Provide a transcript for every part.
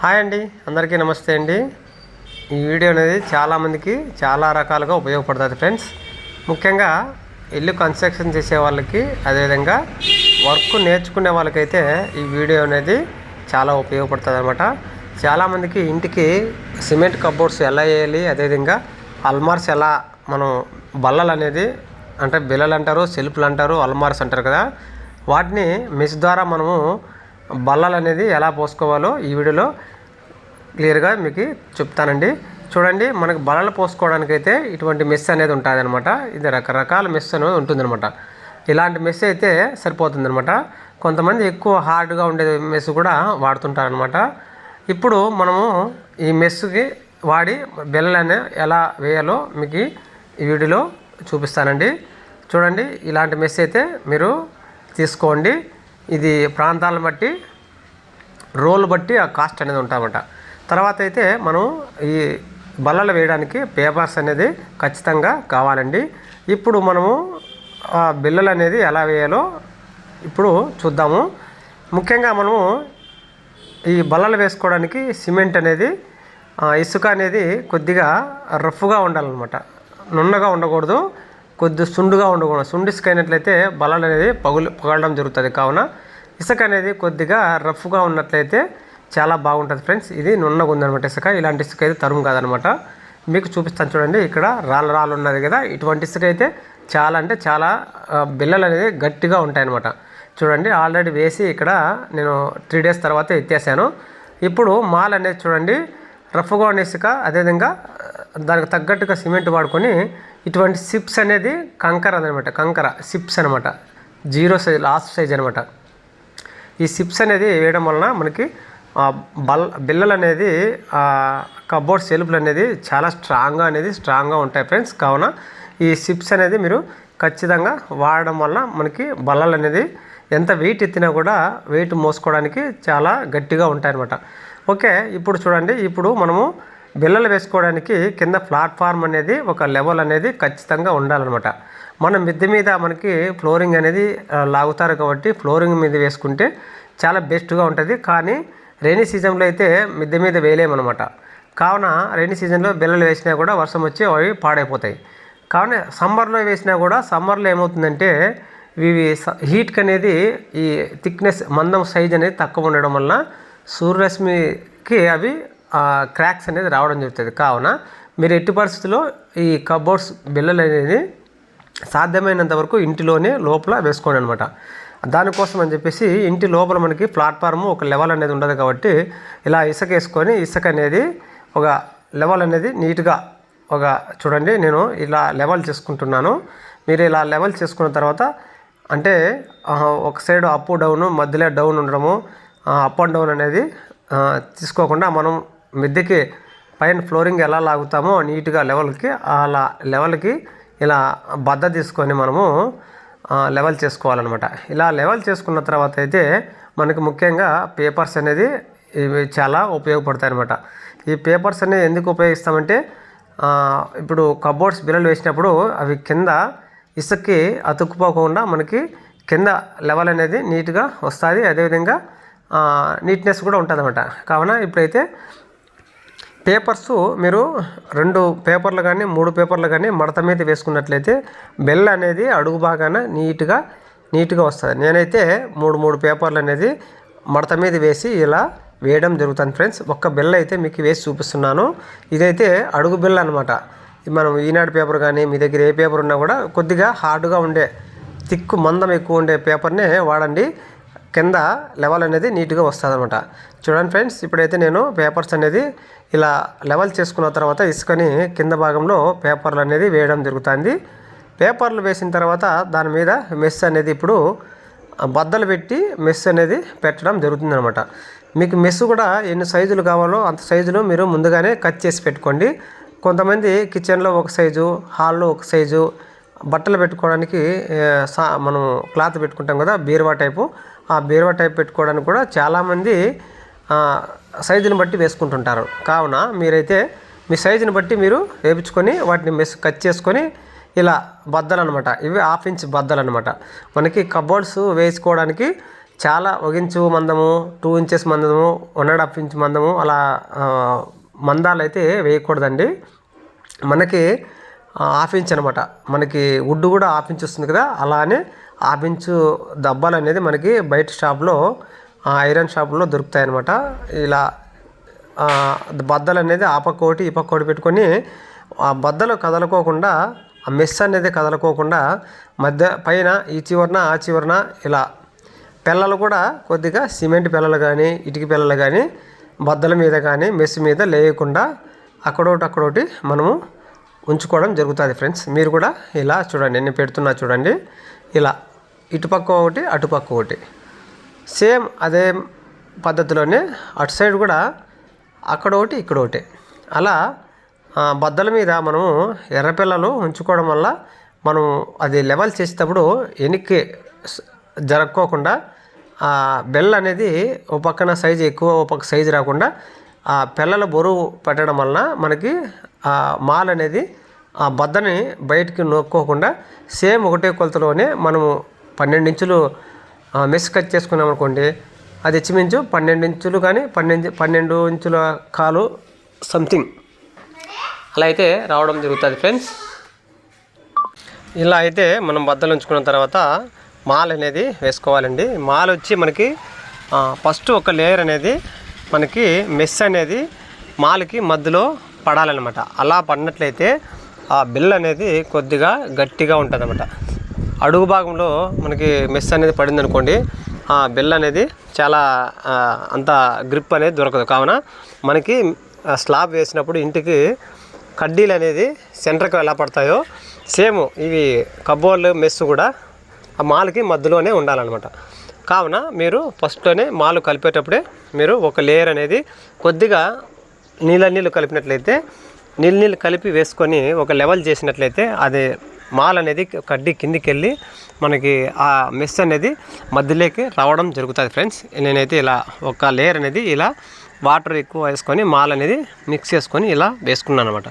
Hi అండి అందరికీ నమస్తే అండి. ఈ వీడియో అనేది చాలామందికి చాలా రకాలుగా ఉపయోగపడుతుంది ఫ్రెండ్స్. ముఖ్యంగా ఇల్లు కన్స్ట్రక్షన్ చేసే వాళ్ళకి అదేవిధంగా వర్క్ నేర్చుకునే వాళ్ళకైతే ఈ వీడియో అనేది చాలా ఉపయోగపడుతుంది అనమాట చాలామందికి ఇంటికి సిమెంట్ కబోర్డ్స్ ఎలా వేయాలి అదేవిధంగా అల్మార్స్ ఎలా మనం బల్లలు అనేది అంటే బిల్లలు అంటారు సెల్ఫ్లు అంటారు అల్మార్స్ అంటారు కదా. వాటిని మెస్ ద్వారా మనము బల్లలు అనేది ఎలా పోసుకోవాలో ఈ వీడియోలో క్లియర్గా మీకు చెప్తానండి. చూడండి మనకు బలలు పోసుకోవడానికి అయితే ఇటువంటి మెస్ అనేది ఉంటుంది అనమాట ఇది రకరకాల మెస్ అనేది ఉంటుందన్నమాట. ఇలాంటి మెస్ అయితే సరిపోతుందన్నమాట. కొంతమంది ఎక్కువ హార్డ్గా ఉండే మెస్ కూడా వాడుతుంటారనమాట ఇప్పుడు మనము ఈ మెస్కి వాడి బెల్లలు ఎలా వేయాలో మీకు ఈ వీడియోలో చూపిస్తానండి. చూడండి ఇలాంటి మెస్ అయితే మీరు తీసుకోండి. ఇది ప్రాంతాలను బట్టి రోల్ బట్టి ఆ కాస్ట్ అనేది ఉంటామట. తర్వాత అయితే మనం ఈ బల్లలు వేయడానికి పేపర్స్ అనేది ఖచ్చితంగా కావాలండి. ఇప్పుడు మనము ఆ బిల్లలు అనేది ఎలా వేయాలో ఇప్పుడు చూద్దాము. ముఖ్యంగా మనము ఈ బల్లలు వేసుకోవడానికి సిమెంట్ అనేది ఇసుక అనేది కొద్దిగా రఫ్గా ఉండాలన్నమాట. నున్నగా ఉండకూడదు. కొద్ది సుండుగా ఉండకూడదు సుండు ఇసుక అయినట్లయితే బలాలు అనేది పగులు పగలడం జరుగుతుంది. కావున ఇసుక అనేది కొద్దిగా రఫ్గా ఉన్నట్లయితే చాలా బాగుంటుంది ఫ్రెండ్స్. ఇది నున్నగా ఉందనమాట ఇసుక. ఇలాంటి ఇసుక అయితే తరుము కాదనమాట. మీకు చూపిస్తాను చూడండి ఇక్కడ రాళ్ళు రాళ్ళు ఉన్నది కదా. ఇటువంటి ఇసుక అయితే చాలా అంటే చాలా బిల్లలు అనేది గట్టిగా ఉంటాయన్నమాట. చూడండి ఆల్రెడీ వేసి ఇక్కడ నేను త్రీ డేస్ తర్వాత ఎత్తేసాను. ఇప్పుడు మాల్ అనేది చూడండి రఫ్గా ఉన్న ఇసుక. అదేవిధంగా దానికి తగ్గట్టుగా సిమెంట్ వాడుకొని ఇటువంటి సిప్స్ అనేది కంకర అనమాట కంకర సిప్స్ అనమాట జీరో సైజ్ లాస్ట్ సైజ్ అనమాట ఈ సిప్స్ అనేది వేయడం వలన మనకి బల్ బిల్లలు అనేది కబోర్డ్ సెల్ఫ్లు అనేది చాలా స్ట్రాంగ్గా అనేది స్ట్రాంగ్గా ఉంటాయి ఫ్రెండ్స్. కావున ఈ సిప్స్ అనేది మీరు ఖచ్చితంగా వాడడం వల్ల మనకి బల్లలు అనేది ఎంత వెయిట్ ఎత్తినా కూడా వెయిట్ మోసుకోవడానికి చాలా గట్టిగా ఉంటాయన్నమాట. ఓకే ఇప్పుడు చూడండి ఇప్పుడు మనము బిల్లలు వేసుకోవడానికి కింద ప్లాట్ఫామ్ అనేది ఒక లెవెల్ అనేది ఖచ్చితంగా ఉండాలన్నమాట. మనం మిద్దె మీద మనకి ఫ్లోరింగ్ అనేది లాగుతారు కాబట్టి ఫ్లోరింగ్ మీద వేసుకుంటే చాలా బెస్ట్గా ఉంటుంది. కానీ రైనీ సీజన్లో అయితే మిద్దె మీద వేయలేమన్నమాట. కావున రైనీ సీజన్లో బిల్లలు వేసినా కూడా వర్షం వచ్చి అవి పాడైపోతాయి. కావున సమ్మర్లో వేసినా కూడా సమ్మర్లో ఏమవుతుందంటే ఇవి స- హీట్కి అనేది ఈ థిక్నెస్ మందం సైజ్ అనేది తక్కువ ఉండడం వల్ల సూర్యరశ్మికి అవి క్రాక్స్ అనేది రావడం జరుగుతుంది. కావున మీరు ఎట్టి పరిస్థితుల్లో ఈ కబోర్డ్స్ బిల్లలు అనేది సాధ్యమైనంత వరకు ఇంటిలోనే లోపల వేసుకోండి అనమాట దానికోసం అని చెప్పేసి ఇంటి లోపల మనకి ప్లాట్ఫామ్ ఒక లెవెల్ అనేది ఉండదు కాబట్టి ఇలా ఇసుక వేసుకొని ఇసుక అనేది ఒక లెవెల్ అనేది నీట్గా ఒక చూడండి నేను ఇలా లెవెల్ చేసుకుంటున్నాను. మీరు ఇలా లెవెల్ చేసుకున్న తర్వాత అంటే ఒక సైడ్ అప్ డౌన్ మధ్యలో డౌన్ ఉండడము అప్ అండ్ డౌన్ అనేది తీసుకోకుండా మనం మిద్దెకి పైన ఫ్లోరింగ్ ఎలా లాగుతామో నీట్గా లెవెల్కి అలా లెవెల్కి ఇలా బద్ద తీసుకొని మనము లెవెల్ చేసుకోవాలన్నమాట. ఇలా లెవెల్ చేసుకున్న తర్వాత అయితే మనకి ముఖ్యంగా పేపర్స్ అనేది ఇవి చాలా ఉపయోగపడతాయి అనమాట ఈ పేపర్స్ అనేది ఎందుకు ఉపయోగిస్తామంటే ఇప్పుడు కబోర్డ్స్ బిల్లలు వేసినప్పుడు అవి కింద ఇసుక్కి అతుక్కుపోకుండా మనకి కింద లెవెల్ అనేది నీట్గా వస్తుంది. అదేవిధంగా నీట్నెస్ కూడా ఉంటుంది అనమాట కావున ఇప్పుడైతే పేపర్స్ మీరు రెండు పేపర్లు కానీ మూడు పేపర్లు కానీ మడత మీద వేసుకున్నట్లయితే బెల్ అనేది అడుగు బాగాన నీట్గా నీట్గా వస్తుంది. నేనైతే మూడు మూడు పేపర్లు అనేది మడత మీద వేసి ఇలా వేయడం జరుగుతుంది ఫ్రెండ్స్. ఒక్క బెల్ అయితే మీకు వేసి చూపిస్తున్నాను. ఇదైతే అడుగు బెల్ అనమాట మనం ఈనాడు పేపర్ కానీ మీ దగ్గర ఏ పేపర్ ఉన్నా కూడా కొద్దిగా హార్డ్గా ఉండే తిక్కు మందం ఎక్కువ ఉండే పేపర్నే వాడండి. కింద లెవెల్ అనేది నీట్గా వస్తుంది అనమాట చూడండి ఫ్రెండ్స్ ఇప్పుడైతే నేను పేపర్స్ అనేది ఇలా లెవెల్ చేసుకున్న తర్వాత ఇసుకని కింద భాగంలో పేపర్లు అనేది వేయడం జరుగుతుంది. పేపర్లు వేసిన తర్వాత దాని మీద మెస్ అనేది ఇప్పుడు బద్దలు పెట్టి మెస్ అనేది పెట్టడం జరుగుతుంది అనమాట మీకు మెస్ కూడా ఎన్ని సైజులు కావాలో అంత సైజులు మీరు ముందుగానే కట్ చేసి పెట్టుకోండి. కొంతమంది కిచెన్లో ఒక సైజు హాల్లో ఒక సైజు బట్టలు పెట్టుకోవడానికి సా మనం క్లాత్ పెట్టుకుంటాం కదా బీరువా టైపు ఆ బీరువా టైప్ పెట్టుకోవడానికి కూడా చాలామంది సైజుని బట్టి వేసుకుంటుంటారు. కావున మీరైతే మీ సైజుని బట్టి మీరు వేపించుకొని వాటిని మెస్ కట్ చేసుకొని ఇలా బద్దలు అనమాట ఇవి హాఫ్ ఇంచ్ బద్దలు అనమాట మనకి కబోర్డ్స్ వేసుకోవడానికి చాలా ఒక ఇంచు మందము టూ ఇంచెస్ మందము వన్ అండ్ హాఫ్ ఇంచ్ మందము అలా మందాలు అయితే వేయకూడదండి. మనకి హాఫ్ ఇంచ్ అనమాట. మనకి వుడ్ కూడా హాఫ్ ఇంచ్ వస్తుంది కదా అలానే హాఫ్ ఇంచు దబ్బాలు అనేది మనకి బయట షాప్లో ఐరన్ షాప్లో దొరుకుతాయి అనమాట ఇలా బద్దలు అనేది ఆ పక్క ఒకటి ఈ పక్క ఒకటి పెట్టుకొని ఆ బద్దలు కదలకోకుండా ఆ మెస్ అనేది కదలకోకుండా మధ్య పైన ఈ చివరన ఆ చివరన ఇలా పిల్లలు కూడా కొద్దిగా సిమెంట్ పిల్లలు కానీ ఇటుక పిల్లలు కానీ బద్దల మీద కానీ మెస్ మీద లేయకుండా అక్కడోటి అక్కడోటి మనము ఉంచుకోవడం జరుగుతుంది ఫ్రెండ్స్. మీరు కూడా ఇలా చూడండి. నేను పెడుతున్నా చూడండి. ఇలా. ఇటుపక్క ఒకటి అటుపక్క ఒకటి. సేమ్ అదే పద్ధతిలోనే అటు సైడ్ కూడా అక్కడ ఒకటి ఇక్కడ ఒకటి. అలా బద్దల మీద మనము ఎర్రపిల్లలు ఉంచుకోవడం వల్ల మనం అది లెవెల్ చేసేటప్పుడు వెనక్కి జరక్కోకుండా ఆ బెల్ అనేది ఒక పక్కన సైజు ఎక్కువ ఒక పక్క సైజు రాకుండా ఆ పిల్లల బరువు పెట్టడం వలన మనకి ఆ మాల్ అనేది ఆ బద్దని బయటికి నొక్కోకుండా సేమ్ ఒకటే కొలతలోనే మనము పన్నెండు ఇంచులు మెస్ కట్ చేసుకున్నాం అనుకోండి అది ఇచ్చిమించు పన్నెండు ఇంచులు కానీ పన్నెండు పన్నెండు ఇంచుల కాలు సంథింగ్ అలా అయితే రావడం జరుగుతుంది ఫ్రెండ్స్. ఇలా అయితే మనం బద్దలు ఉంచుకున్న తర్వాత మాల్ అనేది వేసుకోవాలండి. మాల్ వచ్చి మనకి ఫస్ట్ ఒక లేయర్ అనేది మనకి మెస్ అనేది మాల్కి మధ్యలో పడాలన్నమాట. అలా పడినట్లయితే ఆ బిల్ అనేది కొద్దిగా గట్టిగా ఉంటుంది అడుగు భాగంలో మనకి మెస్ అనేది పడింది అనుకోండి ఆ బిల్ అనేది చాలా అంత గ్రిప్ అనేది దొరకదు. కావున మనకి స్లాబ్ వేసినప్పుడు ఇంటికి కడ్డీలు అనేది సెంటర్కి ఎలా పడతాయో సేమ్ ఇవి కబోర్లు మెస్ కూడా ఆ మాల్కి మధ్యలోనే ఉండాలన్నమాట. కావున మీరు ఫస్ట్లోనే మాలు కలిపేటప్పుడే మీరు ఒక లేయర్ అనేది కొద్దిగా నీళ్ళ నీళ్ళు కలిపినట్లయితే నీళ్ళు నీళ్ళు కలిపి వేసుకొని ఒక లెవెల్ చేసినట్లయితే అది మాల్ అనేది కడ్డీ కిందికి వెళ్ళి మనకి ఆ మెస్ అనేది మధ్యలోకి రావడం జరుగుతుంది ఫ్రెండ్స్. నేనైతే ఇలా ఒక లేయర్ అనేది ఇలా వాటర్ ఎక్కువ వేసుకొని మాల్ అనేది మిక్స్ చేసుకొని ఇలా వేసుకున్నాను అనమాట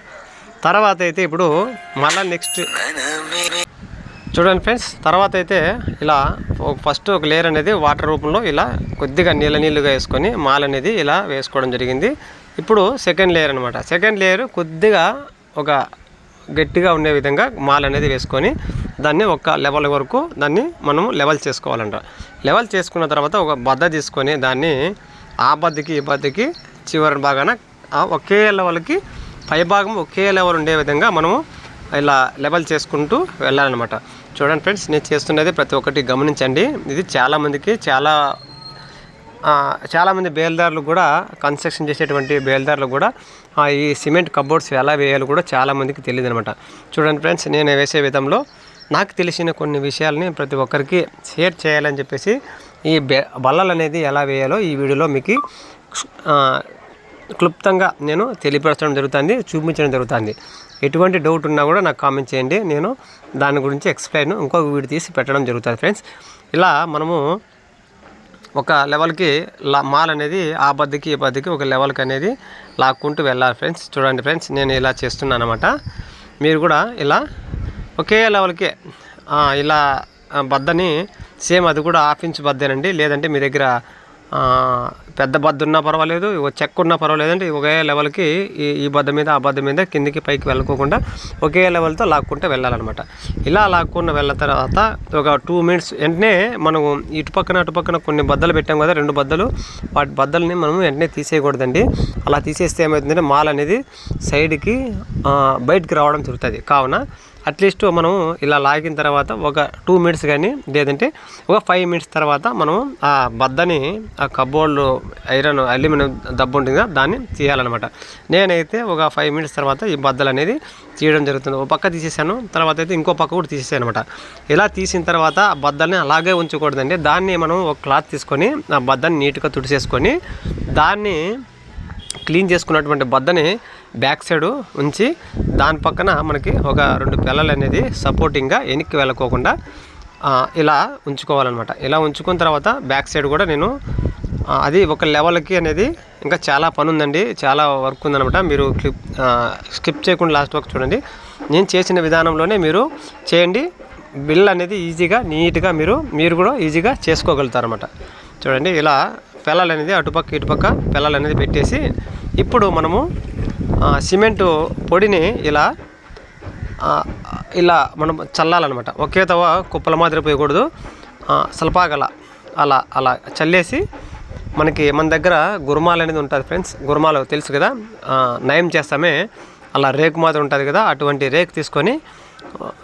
తర్వాత అయితే ఇప్పుడు మళ్ళీ నెక్స్ట్ చూడండి ఫ్రెండ్స్ తర్వాత అయితే ఇలా ఫస్ట్ ఒక లేయర్ అనేది వాటర్ రూపంలో ఇలా కొద్దిగా నీళ్ళ నీళ్ళుగా వేసుకొని మాల్ అనేది ఇలా వేసుకోవడం జరిగింది. ఇప్పుడు సెకండ్ లేయర్ అనమాట సెకండ్ లేయర్ కొద్దిగా ఒక గట్టిగా ఉండే విధంగా మాల్ అనేది వేసుకొని దాన్ని ఒక లెవెల్ వరకు దాన్ని మనము లెవెల్ చేసుకోవాలంట. లెవెల్ చేసుకున్న తర్వాత ఒక బద్ద తీసుకొని దాన్ని ఆ బద్దకి ఈ బద్దకి చివరి భాగాన ఒకే లెవెల్కి పై భాగం ఒకే లెవెల్ ఉండే విధంగా మనము ఇలా లెవెల్ చేసుకుంటూ వెళ్ళాలన్నమాట. చూడండి ఫ్రెండ్స్ నేను చేస్తున్నది ప్రతి ఒక్కటి గమనించండి. ఇది చాలామందికి చాలా చాలామంది బేల్దారులు కూడా కన్స్ట్రక్షన్ చేసేటువంటి బేల్దారులు కూడా ఈ సిమెంట్ కబోర్డ్స్ ఎలా వేయాలో కూడా చాలామందికి తెలియదు అనమాట చూడండి ఫ్రెండ్స్ నేను వేసే విధంలో నాకు తెలిసిన కొన్ని విషయాలని ప్రతి ఒక్కరికి షేర్ చేయాలని చెప్పేసి ఈ బె బల్లలు అనేది ఎలా వేయాలో ఈ వీడియోలో మీకు క్లుప్తంగా నేను తెలియపరచడం జరుగుతుంది చూపించడం జరుగుతుంది. ఎటువంటి డౌట్ ఉన్నా కూడా నాకు కామెంట్ చేయండి. నేను దాని గురించి ఎక్స్ప్లెయిన్ ఇంకొక వీడియో తీసి పెట్టడం జరుగుతుంది ఫ్రెండ్స్. ఇలా మనము ఒక లెవెల్కి లా మాల్ అనేది ఆ బద్దకి ఈ బద్దకి ఒక లెవెల్కి అనేది లాక్కుంటూ వెళ్ళాలి ఫ్రెండ్స్. చూడండి ఫ్రెండ్స్ నేను ఇలా చేస్తున్నాను అనమాట మీరు కూడా ఇలా ఒకే లెవెల్కి ఇలా బద్దని సేమ్ అది కూడా హాఫ్ ఇంచ్ బద్దేనండి. లేదంటే మీ దగ్గర పెద్ద బద్ద ఉన్నా పర్వాలేదు చెక్క ఉన్నా పర్వాలేదు అంటే ఒకే లెవెల్కి ఈ ఈ బద్ద మీద ఆ బద్ద మీద కిందికి పైకి వెళ్ళకోకుండా ఒకే లెవెల్తో లాక్కుంటే వెళ్ళాలన్నమాట. ఇలా లాక్కున్న వెళ్ళిన తర్వాత ఒక టూ మినిట్స్ వెంటనే మనం ఇటు పక్కన అటు పక్కన కొన్ని బద్దలు పెట్టాం కదా రెండు బద్దలు. వాటి బద్దల్ని మనం వెంటనే తీసేయకూడదండి. అలా తీసేస్తే ఏమవుతుందంటే మాల్ అనేది సైడ్కి బయటకు బయటికి రావడం జరుగుతుంది. కావున అట్లీస్ట్ మనం ఇలా లాగిన తర్వాత ఒక టూ మినిట్స్ కానీ లేదంటే ఒక ఫైవ్ మినిట్స్ తర్వాత మనం ఆ బద్దని ఆ కబోర్డ్లో ఐరన్ అల్యూమినియం దబ్బు ఉంటుంది కదా దాన్ని తీయాలన్నమాట. నేనైతే ఒక ఫైవ్ మినిట్స్ తర్వాత ఈ బద్దలు అనేది తీయడం జరుగుతుంది. ఒక పక్క తీసేసాను తర్వాత అయితే ఇంకో పక్క కూడా తీసేసాను అనమాట ఇలా తీసిన తర్వాత ఆ బద్దల్ని అలాగే ఉంచకూడదండి. దాన్ని మనం ఒక క్లాత్ తీసుకొని ఆ బద్దని నీట్గా తుడిసేసుకొని దాన్ని క్లీన్ చేసుకున్నటువంటి బద్దని బ్యాక్ సైడ్ ఉంచి దాని పక్కన మనకి ఒక రెండు పిల్లలు అనేది సపోర్టింగ్గా వెనక్కి వెళ్ళకోకుండా ఇలా ఉంచుకోవాలన్నమాట. ఇలా ఉంచుకున్న తర్వాత బ్యాక్ సైడ్ కూడా నేను అది ఒక లెవెల్కి అనేది ఇంకా చాలా పని ఉందండి చాలా వర్క్ ఉందనమాట మీరు క్లిప్ స్కిప్ చేయకుండా లాస్ట్ వరకు చూడండి. నేను చేసిన విధానంలోనే మీరు చేయండి. బిల్ అనేది ఈజీగా నీట్గా మీరు మీరు కూడా ఈజీగా చేసుకోగలుగుతారన్నమాట. చూడండి ఇలా పెళ్ళాలు అనేది అటుపక్క ఇటుపక్క పెళ్ళాలు అనేది పెట్టేసి ఇప్పుడు మనము సిమెంటు పొడిని ఇలా ఇలా మనం చల్లాలన్నమాట. ఒకే తవ కుప్పల మాదిరి పోయకూడదు. ఆ, అలా అలా చల్లేసి మనకి మన దగ్గర గురుమాలు అనేది ఉంటుంది ఫ్రెండ్స్. గురుమాల తెలుసు కదా? నయం చేస్తామే. అలా రేకు మాదిరి ఉంటుంది కదా? అటువంటి రేకు తీసుకొని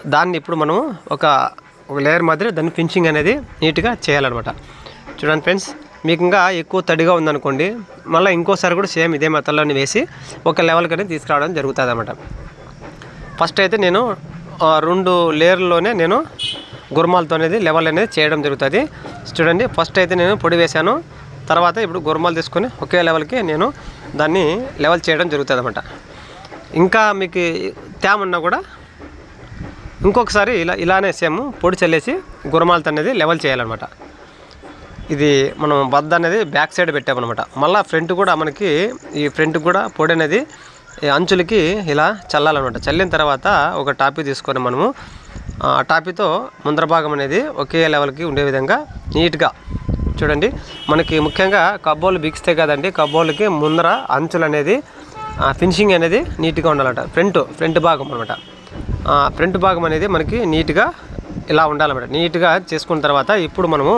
దాన్ని ఇప్పుడు మనం ఒక ఒక లేయర్ మాదిరి దాన్ని ఫినిషింగ్ అనేది నీట్గా చేయాలన్నమాట. చూడండి ఫ్రెండ్స్. మీకు ఇంకా ఎక్కువ తడిగా ఉందనుకోండి మళ్ళీ ఇంకోసారి కూడా సేమ్ ఇదే మెత్తల్లోనే వేసి ఒక లెవెల్కి అనేది తీసుకురావడం జరుగుతుంది అనమాట ఫస్ట్ అయితే నేను రెండు లేయర్లోనే నేను గుర్మాలతో అనేది లెవెల్ అనేది చేయడం జరుగుతుంది. చూడండి ఫస్ట్ అయితే నేను పొడి వేశాను తర్వాత ఇప్పుడు గుర్మాలు తీసుకొని ఒకే లెవెల్కి నేను దాన్ని లెవెల్ చేయడం జరుగుతుంది అనమాట ఇంకా మీకు తేమ ఉన్నా కూడా ఇంకొకసారి ఇలా ఇలానే సేమ్ పొడి చల్లేసి గుర్మాలతో అనేది లెవెల్ చేయాలన్నమాట. ఇది మనం బద్ద అనేది బ్యాక్ సైడ్ పెట్టామన్నమాట. మళ్ళీ ఫ్రంట్ కూడా మనకి ఈ ఫ్రంట్ కూడా పొడి అనేది ఈ అంచులకి ఇలా చల్లాలన్నమాట. చల్లిన తర్వాత ఒక టాపీ తీసుకొని మనము ఆ టాపీతో ముందర భాగం అనేది ఒకే లెవెల్కి ఉండే విధంగా నీట్గా చూడండి. మనకి ముఖ్యంగా కబ్బోలు బిగిస్తే కదండి కబ్బోళ్ళకి ముందర అంచులు అనేది ఫినిషింగ్ అనేది నీట్గా ఉండాలంట. ఫ్రంట్ ఫ్రంట్ భాగం అనమాట ఫ్రంట్ భాగం అనేది మనకి నీట్గా ఇలా ఉండాలన్నమాట. నీట్గా చేసుకున్న తర్వాత ఇప్పుడు మనము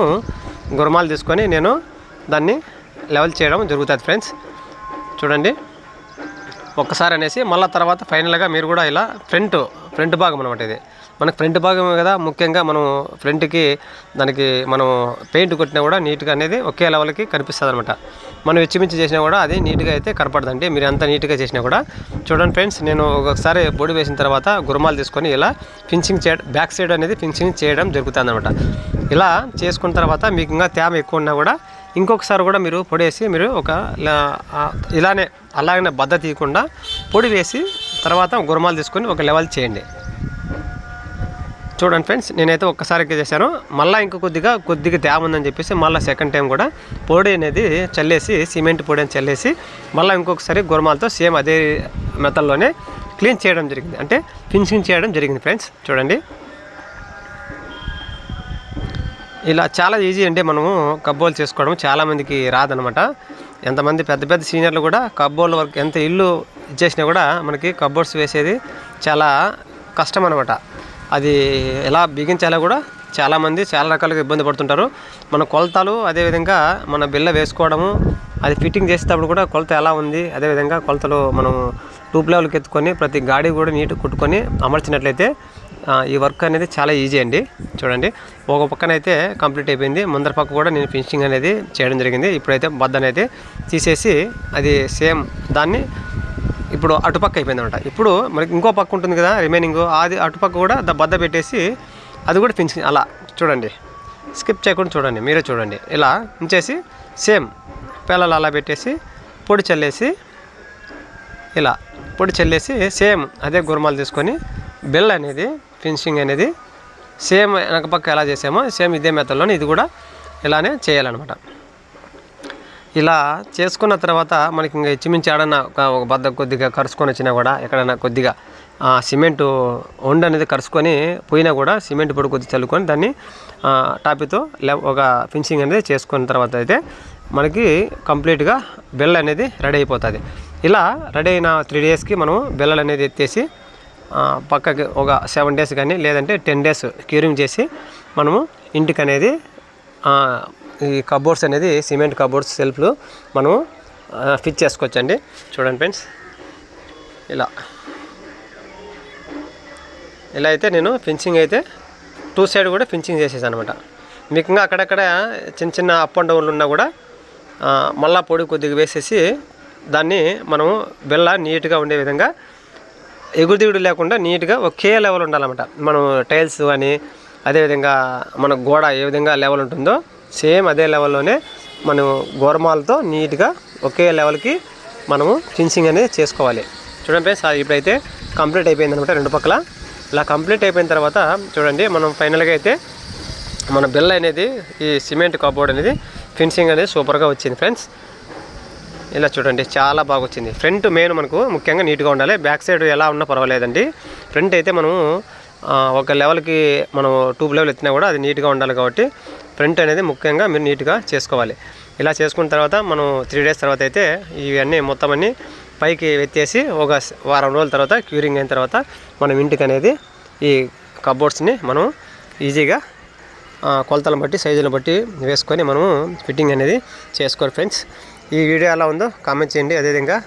గురమాలు తీసుకొని నేను దాన్ని లెవెల్ చేయడం జరుగుతుంది ఫ్రెండ్స్. చూడండి. ఒక్కసారి అనేసి మళ్ళీ తర్వాత ఫైనల్గా మీరు కూడా ఇలా ఫ్రంట్ ఫ్రంట్ భాగం అనమాట ఇది. మనకు ఫ్రంట్ భాగం కదా ముఖ్యంగా మనం ఫ్రంట్కి దానికి మనం పెయింట్ కొట్టినా కూడా నీట్గా అనేది ఒకే లెవెల్కి కనిపిస్తుంది అనమాట మనం వెచ్చిమించి చేసినా కూడా అది నీట్గా అయితే కనపడదండి. మీరు ఎంత నీట్గా చేసినా కూడా. చూడండి ఫ్రెండ్స్ నేను ఒకసారి బొడి వేసిన తర్వాత గురుమాలు తీసుకొని ఇలా ఫినిషింగ్ చేయడం బ్యాక్ సైడ్ అనేది ఫినిషింగ్ చేయడం జరుగుతుంది అనమాట ఇలా చేసుకున్న తర్వాత మీకు ఇంకా తేమ ఎక్కువ ఉన్నా కూడా ఇంకొకసారి కూడా మీరు పొడి వేసి మీరు ఒక ఇలానే అలాగనే బద్ద తీయకుండా పొడి వేసి తర్వాత గురమాలు తీసుకొని ఒక లెవెల్ చేయండి. చూడండి ఫ్రెండ్స్ నేనైతే ఒక్కసారికి చేశాను. మళ్ళీ ఇంక కొద్దిగా కొద్దిగా తేమ ఉందని చెప్పేసి మళ్ళీ సెకండ్ టైం కూడా పొడి అనేది చల్లేసి సిమెంట్ పొడి అని చల్లేసి మళ్ళీ ఇంకొకసారి గురమాలతో సేమ్ అదే మెథడ్లోనే క్లీన్ చేయడం జరిగింది. అంటే ఫినిషింగ్ చేయడం జరిగింది ఫ్రెండ్స్ చూడండి. ఇలా చాలా ఈజీ అంటే మనము కబ్బోలు చేసుకోవడం చాలామందికి రాదనమాట. ఎంతమంది పెద్ద పెద్ద సీనియర్లు కూడా కబ్బోళ్ళ వరకు ఎంత ఇల్లు ఇచ్చేసినా కూడా మనకి కబ్బోర్డ్స్ వేసేది చాలా కష్టం అనమాట. అది ఎలా బిగించాలో కూడా చాలామంది చాలా రకాలుగా ఇబ్బంది పడుతుంటారు. మన కొలతలు అదేవిధంగా మన బిల్ల వేసుకోవడము అది ఫిట్టింగ్ చేసేటప్పుడు కూడా కొలత ఎలా ఉంది అదేవిధంగా కొలతలు మనం టూప్ లెవెల్కి ఎత్తుకొని ప్రతి గాడి కూడా నీట్ కుట్టుకొని అమర్చినట్లయితే ఈ వర్క్ అనేది చాలా ఈజీ అండి. చూడండి ఒక పక్కన అయితే కంప్లీట్ అయిపోయింది. ముందర పక్క కూడా నేను ఫినిషింగ్ అనేది చేయడం జరిగింది. ఇప్పుడైతే బద్ద అనేది తీసేసి అది సేమ్ దాన్ని ఇప్పుడు అటుపక్క అయిపోయింది అనమాట ఇప్పుడు మనకి ఇంకో పక్క ఉంటుంది కదా రిమైనింగ్ అది అటుపక్క కూడా ద బద్ద పెట్టేసి అది కూడా ఫినిషింగ్ అలా. చూడండి. స్కిప్ చేయకుండా చూడండి మీరే చూడండి. ఇలా ఉంచేసి సేమ్ పిల్లలు అలా పెట్టేసి పొడి చల్లేసి ఇలా పొడి చల్లేసి సేమ్ అదే గురమాలు తీసుకొని బెల్ అనేది ఫినిషింగ్ అనేది సేమ్ వెనక పక్క ఎలా చేసామో సేమ్ ఇదే మెథడ్లోనే ఇది కూడా ఇలానే చేయాలన్నమాట. ఇలా చేసుకున్న తర్వాత మనకి ఇంకా ఇచ్చిమించి ఆడన్నా ఒక బద్ద కొద్దిగా కరుచుకొని వచ్చినా కూడా ఎక్కడైనా కొద్దిగా ఆ, సిమెంటు వండు అనేది కరుచుకొని పోయినా కూడా సిమెంట్ పొడి కొద్దిగా చల్లుకొని దాన్ని టాపితో టాపీతో ఒక ఫినిషింగ్ అనేది చేసుకున్న తర్వాత అయితే మనకి కంప్లీట్గా బెల్ల అనేది రెడీ అయిపోతుంది. ఇలా రెడీ అయిన త్రీ డేస్కి మనం బెల్లలు అనేది ఎత్తేసి పక్కకి ఒక సెవెన్ డేస్ కానీ లేదంటే టెన్ డేస్ క్యూరింగ్ చేసి మనము ఇంటికి అనేది ఈ కబోర్డ్స్ అనేది సిమెంట్ కబోర్డ్స్ సెల్ఫ్లు మనం ఫిట్ చేసుకోవచ్చండి. చూడండి ఫ్రెండ్స్ ఇలా. ఇలా అయితే నేను ఫినిషింగ్ అయితే టూ సైడ్ కూడా ఫినిషింగ్ చేసేసాను అనమాట మీకు ఇంకా అక్కడక్కడ చిన్న చిన్న అప్ అండ్ డౌన్లు ఉన్నా కూడా మళ్ళా పొడి కొద్దిగా వేసేసి దాన్ని మనం బెల్ల నీట్గా ఉండే విధంగా ఎగురు దిగుడు లేకుండా నీట్గా ఒకే లెవెల్ ఉండాలన్నమాట. మనం టైల్స్ కానీ అదేవిధంగా మన గోడ ఏ విధంగా లెవెల్ ఉంటుందో సేమ్ అదే లెవెల్లోనే మనం గోరమాలతో నీట్గా ఒకే లెవెల్కి మనము ఫినిషింగ్ అనేది చేసుకోవాలి. చూడండి ఫ్రెండ్స్ ఇప్పుడైతే కంప్లీట్ అయిపోయింది అనమాట రెండు పక్కల. ఇలా కంప్లీట్ అయిపోయిన తర్వాత చూడండి మనం ఫైనల్గా అయితే మన బిల్ అనేది ఈ సిమెంట్ కబోర్డ్ అనేది ఫినిషింగ్ అనేది సూపర్గా వచ్చింది ఫ్రెండ్స్. ఇలా చూడండి చాలా బాగా వచ్చింది. ఫ్రంట్ మెయిన్ మనకు ముఖ్యంగా నీట్గా ఉండాలి. బ్యాక్ సైడ్ ఎలా ఉన్నా పర్వాలేదండి. ఫ్రంట్ అయితే మనము ఒక లెవెల్కి మనం ట్యూబ్ లెవెల్ ఎత్తినా కూడా అది నీట్గా ఉండాలి కాబట్టి ప్రింట్ అనేది ముఖ్యంగా మీరు నీట్గా చేసుకోవాలి. ఇలా చేసుకున్న తర్వాత మనం త్రీ డేస్ తర్వాత అయితే ఇవన్నీ మొత్తం అన్ని పైకి ఎత్తేసి ఒక వారం రోజుల తర్వాత క్యూరింగ్ అయిన తర్వాత మనం ఇంటికి అనేది ఈ కబోర్డ్స్ని మనం ఈజీగా కొలతలను బట్టి సైజులను బట్టి వేసుకొని మనము ఫిట్టింగ్ అనేది చేసుకోవాలి ఫ్రెండ్స్. ఈ వీడియో ఎలా ఉందో కామెంట్ చేయండి. అదేవిధంగా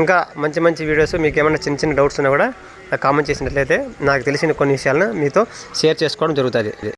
ఇంకా మంచి మంచి వీడియోస్ మీకు ఏమైనా చిన్న చిన్న డౌట్స్ ఉన్నా కూడా నాకు కామెంట్ చేసినట్లయితే నాకు తెలిసిన కొన్ని విషయాలను మీతో షేర్ చేసుకోవడం జరుగుతుంది.